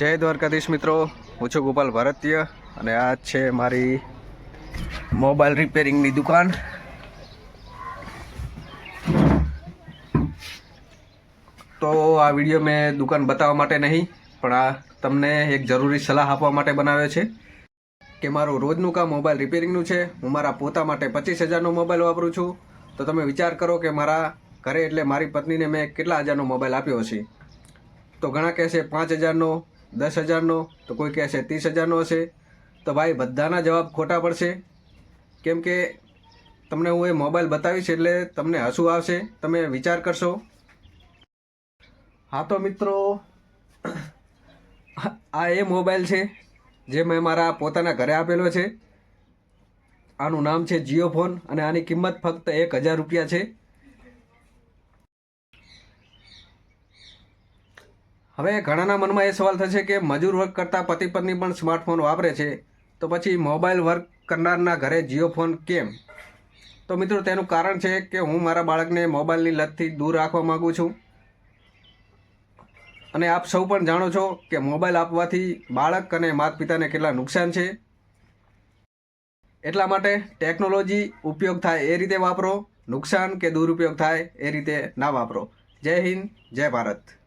જય દ્વારકાધીશ મિત્રો. હું છું ગોપાલ ભારતીય અને આ છે મારી મોબાઈલ રિપેરિંગની દુકાન. તો આ વીડિયો મેં દુકાન બતાવવા માટે નહીં, પણ આ તમને એક જરૂરી સલાહ આપવા માટે બનાવ્યો છે કે મારું રોજનું કામ મોબાઈલ રિપેરિંગનું છે. હું મારા પોતા માટે પચીસ હજારનો મોબાઈલ વાપરું છું. તો તમે વિચાર કરો કે મારા ઘરે એટલે મારી પત્નીને મેં કેટલા હજારનો મોબાઈલ આપ્યો છે તો ઘણા કહેશે પાંચ હજારનો દસ હજારનો, તો કોઈ કહેશે ત્રીસ હજારનો હશે. તો ભાઈ, બધાના જવાબ ખોટા પડશે. કેમ કે તમને હું એ મોબાઈલ બતાવીશ એટલે તમને હસવું આવશે. તમે વિચાર કરશો. હા તો મિત્રો, આ એ મોબાઈલ છે જે મેં મારા પોતાના ઘરે આપેલો છે. આનું નામ છે જીઓ ફોન અને આની કિંમત ફક્ત એક હજાર રૂપિયા છે. હવે ઘણાના મનમાં એ સવાલ થશે કે મજૂર વર્ક કરતાં પતિ પત્ની પણ સ્માર્ટફોન વાપરે છે. તો પછી મોબાઈલ વર્ક કરનારના ઘરે જીઓ ફોન કેમ? તો મિત્રો, તેનું કારણ છે કે હું મારા બાળકને મોબાઈલની લતથી દૂર રાખવા માગું છું. અને આપ સૌ પણ જાણો છો કે મોબાઈલ આપવાથી બાળક અને માતા પિતાને કેટલા નુકસાન છે. એટલા માટે ટેકનોલોજી ઉપયોગ થાય એ રીતે વાપરો, નુકસાન કે દુરુપયોગ થાય એ રીતે ના વાપરો. જય હિન્દ, જય ભારત.